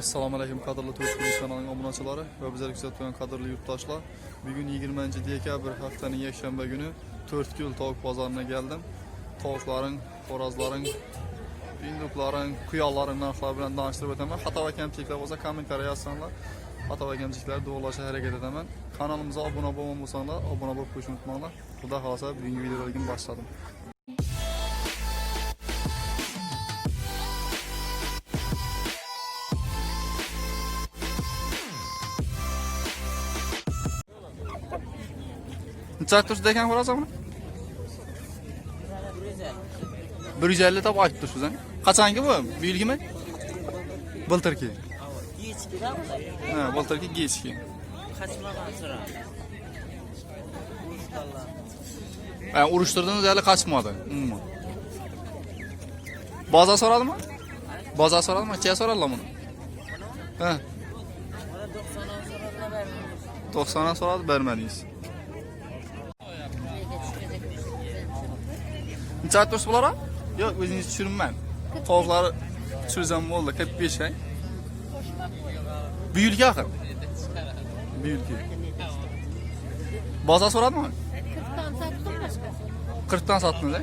Assalamu alaykum qadrli To'ychilik kanalining obunachilari va bizlarga kuzatgan qadrli yurtdoshlar. Bugun 20 dekabr haftaning yakshanba kuni To'rtko'l tovuq bozoriga geldim. Tovuqlaring, xo'rozlaring, induklaring, quyonlaring narxlari bilan tanishtirib o'taman. Xato va kamchiliklar bo'lsa kommentariy yozsanglar, xato va kamchiliklarni to'g'rilashga harakat etaman. Kanalimizga obuna bo'lmagan bo'lsanglar, obuna bo'lib qo'yishni unutmanglar. Xudo xolasa bugungi videolarga boshladim. Neçə deyəkən vuracaq bunu? 150 tap aytib turibsiz qachongi bu buyilgimi biltirki ha biltirki gechki ha urishtirdingiz hali qochmadi umuman boza so'radimi boza so'radimi nechaga so'radilar buni ha to'qson ham so'radi bermadingiz berdim. 90 dan so'radi, bermadingiz. Necha tursiz bular? ha? Yo'q, o'zingiz tushirman. Tovuqlari tushirsam bo'ldi, 45 ha. Bu yilgi axir. Bu yilgi. Bozor so'radimi? 40 dan sattınız ha?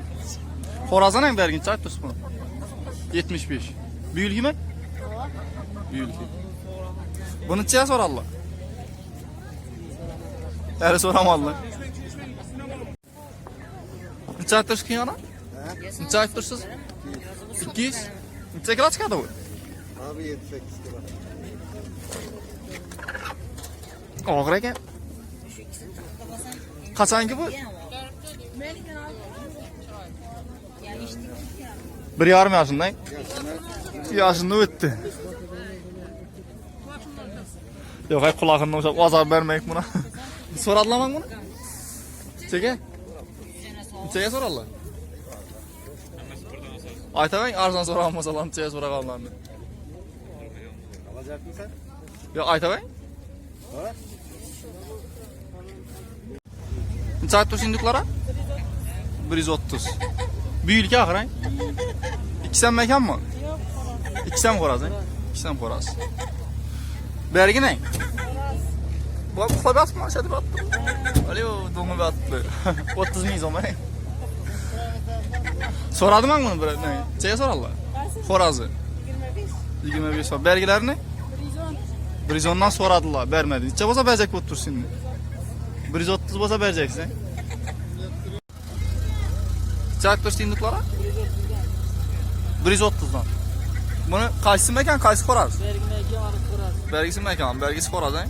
Xorazan ham bergin çay tursiz buni. 75. Bu yilgimi? Bu yilgi. Buni necha so'radilar? Hali so'ramadılar. Necha tursiz kiyana? Necha aytib tursiz? 200. Necha kilo chiqadi bu? Abi 7-8 kilo. Og'ir ekan. Qachongi bu? Bir yarım yaşındayım. Yaşında öttü. Yok hay kulağından uçak azar vermeyik buna. Soradılar mı bunu? Çeke? Çeke sorarlar. Aytamayın arzan soramasa lan çeke sorakanlarını. Alacak mısın? Yok aytamayın. Ha? Necha aytib tursiz induklara? 130. Bu yilki axir, ha? Ikkisidan mekan mı? Ikkisidan xo'roz, ha? Ikkisidan xo'roz. Bergin ha? Bu uxlab yotibmi? Ashadib yotibmi? Aliyo, do'ngib yotibdi. 30 ming so'm, ha? So'radimi buni bir ne? Nechaga so'radilar? Xo'rozi. 25 so'm. Bergilarini? 110 dan so'radilar, bermadi. Necha bo'lsa berjak bo'lib tursin. 130 bo'lsa berjaksan. Necha tursin induklara? 130 dan. Buni qaysi mekan, qaysi xo'roz? Bergimga olib ko'radi. Belgisi mekan, belgisi xo'roz, ha?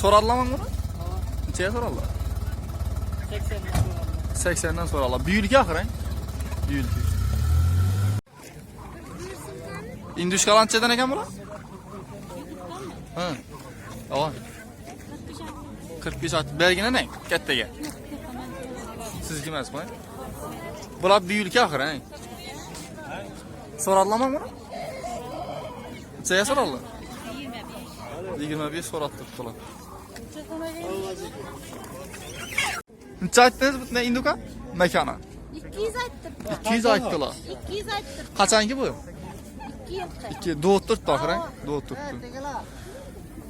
So'radilarmi buni? Nechaga so'radilar? 80 dan so'radilar. 80 dan so'radilar. Bu yilgi axir, ha? Bu yilgi. Indushkalar nechadan ekan bular? Ha. Ava. 45 at. Belgini ne? Kattaga. Sizniki emasmi? Bular bu yilgi axir, ha? So'radilarmi buni? Nechaga so'radilar? 25 so'rab turibdilar. Necha aytdingiz bu ne induka? Mekana. 200 aytdim. 200 aytdilar. 200 aytdim. Qachongi bu? 2 yilcha. 2 doğup turibdi axir, ha? Doğup turibdi.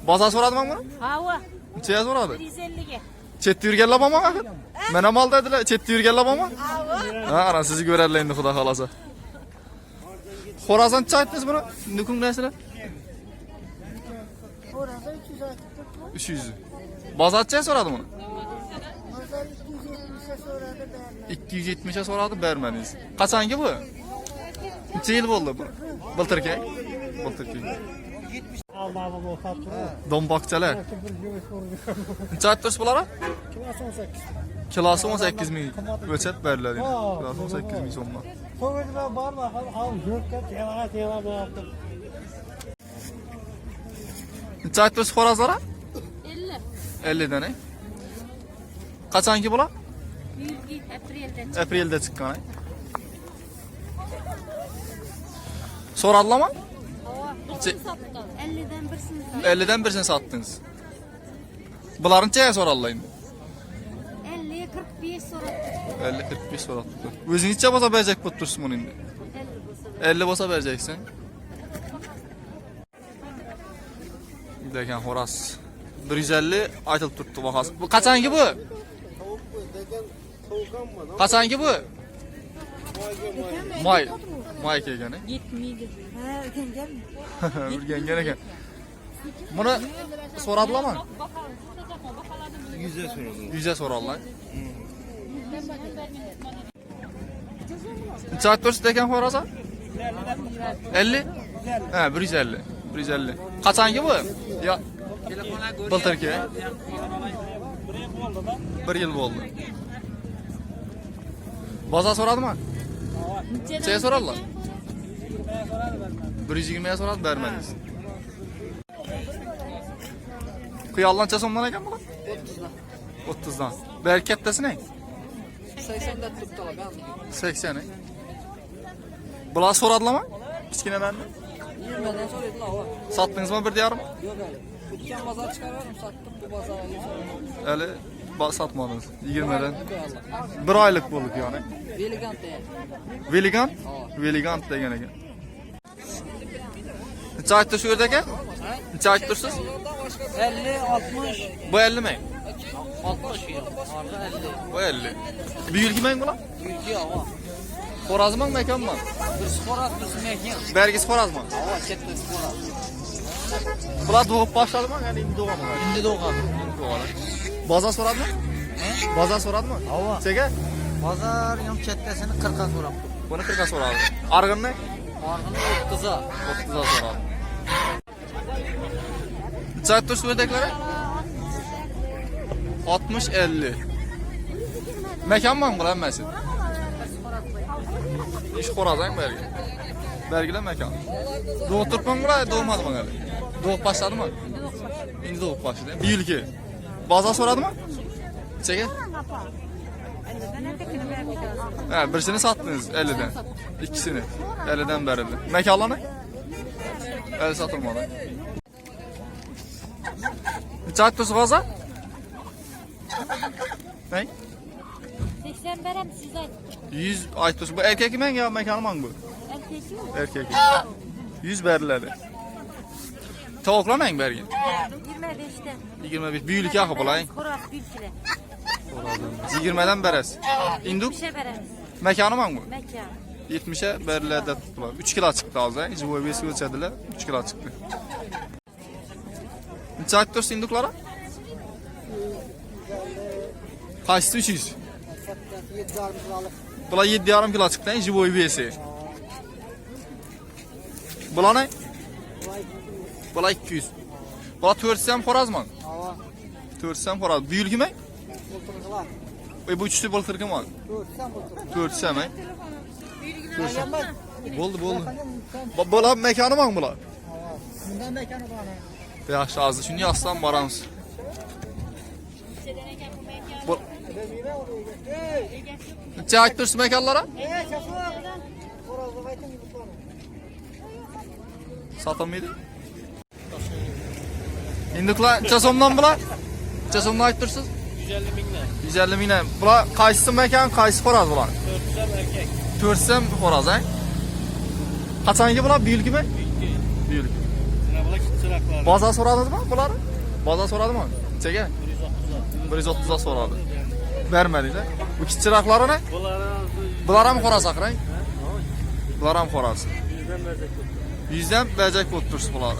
Bozor so'radimi buni? Hava Nechaga so'radi? 150 ga. Chetda yurganlar bormi axir? Mana mol dedilar, chetda yurganlar bormi? Ha, ana sizni ko'rarlar endi xudo xolasa. Xorazon necha aytdingiz buni? Nukung narslar? Orada 300 aytdim. 300. Bozor necha so'radi buni? 270 ga so'radi bermadingiz qachongi bu? Necha yil bo'ldi bu. Biltirki biltirki do'mboqchalar necha aytdingiz bular kilosi o'n sakkiz ming o'lchab beriladi kilosi o'n sakkiz ming so'mdan necha aytdingiz xo'rozlar ellik ellikdan qachongi bular Yilgi aprelda. Aprelda chiqqan. eh? So'radilarmi? Hava birini sotdim. 50 dan birisini sotdim. 50 dan birini sotdingiz. Bularni nechaga so'radilar endi? 50 45 so'radim. 50 45 so'rabdi. O'zingizcha bo'lsa berajak bo'lib tursiz buni endi. 50 bo'lsa. 50 bo'lsa berajaksan. Degan xo'roz 150 aytılib turibdi bahasi. Bu bu. Kaçan ki bu? May. May kelgani. 77. Ha, o'rgangan. O'rgangan ekan. Buni so'radilarmi? 100 ga so'radilar. 100 ga so'radilar. Saat ko'rsatdi ekan xorazon? 50? Ha, 150. 150. Qachongi bu? Yo. Biltirki. 1 yil bo'ldi. Bozor so'radimi? Nechaga so'radilar? 120 ga so'radi, bermadingiz. Qiyollancha so'mdan ekan bular? 30 dan. Ber kattasi ne? 80 da tuttular ben. 80 eh? Bular so'radilarmi? Kichkinalarni. 20'den soruyordular o. Sotdingizmi bir yarım? Yok öyle. Dükkan pazar çıkarıyorum sattım bu pazara geçiyorum. Satmadınız. 20'den. Allah. Bir aylık bulduk yani. Veligant de. Veligant? Veligant degan ekan. Necha oytdir shu yerda ekan? Necha oytdirsiz? 50, 60. Bu 50 mi? 60 ya. Arda 50. Bu 50. Bir yil kimang bular? Ülke hava. Xorazmmi mekanmi? Bir sporat, bir mekan. Bergis Xorazmmi? Hava kette sporat. Bular doğup başladimi? Yani endi doğmadı. Şimdi doğan. Doğalar. Bozor so'radimi? Bozor so'radimi? Hava. Chega? Pazar yom kettesini 40'a soram. Buni 40 so'radi. Arg'inni Argını 30'a. 30 so'radi. Necha oytdir shu yerdagilar? 60 50. Mekanman bular hammasi. İş Xorazm bergi. Bergilar mekan. Doğup turibman bular, doğmadimi hali? Doğup başladimi? Endi doğup başladı. Bir yilki. Bozor so'radimi? Nechaga? Ha, birisini sattınız 50'den. İkisini 50'den verildi. Mekanlarını? 50 satılmadı. Neçə aytdınız qaza? Ne? 80 verem size. 100 aytdınız. Bu erkek mi ya mekanı mı bu? Erkek mi? Erkek. 100 verildi. Tavuklar mı bergin? 25'te. 25. Bir yılki axı bulayın. Korak kile. 20'den beres. İnduk Bir şey veremiz. mekanı mı bu? Mekan. 70'e verilerde tuttular. 3 kilo çıktı az. he. İci boyu besi ölçediler. 3 kilo çıktı. Neçə aytdırız induklara? Kaçtı 300? 7 armut alıp. Bula 7,5 kilo çıktı. he, İci boyu besi. Bula ne? Bula 200. Bula 400 hem xorazmı? Hava. 400 hem xoraz. Büyülgü mü? Bulturdular. E bu üçlü bultırgı mı? 400 bultur. 400 hem he? 400 hem. Boldu boldu. Bula mekanı mı bula? Bundan mekanı bana. Yaxşı azdı. Şimdi aslan baramız. Bu... Neçə aytdırsın məkanlara? Satılmıydı. İndiklar neçə somdan bular? Neçə somdan aytdırsınız? 150 minle. 150 minə. Bular qaysı məkan, qaysı xoraz bular? 400 erkek. 400 xoraz, hə? Qaçanki bular? Bir yıl kimi? Bir yıl. Sıra çıraklar. Bazar soradınız mı bunları? Bazar soradı mı? Çeke? 130'a. 130'a soradı. Vermediler. Bu kiçik çırakları ne? Bunlara Bunlara mı xoraz akırın? Bunlara mı xoraz? bizden verecek. Yüzden verecek otursun bunları.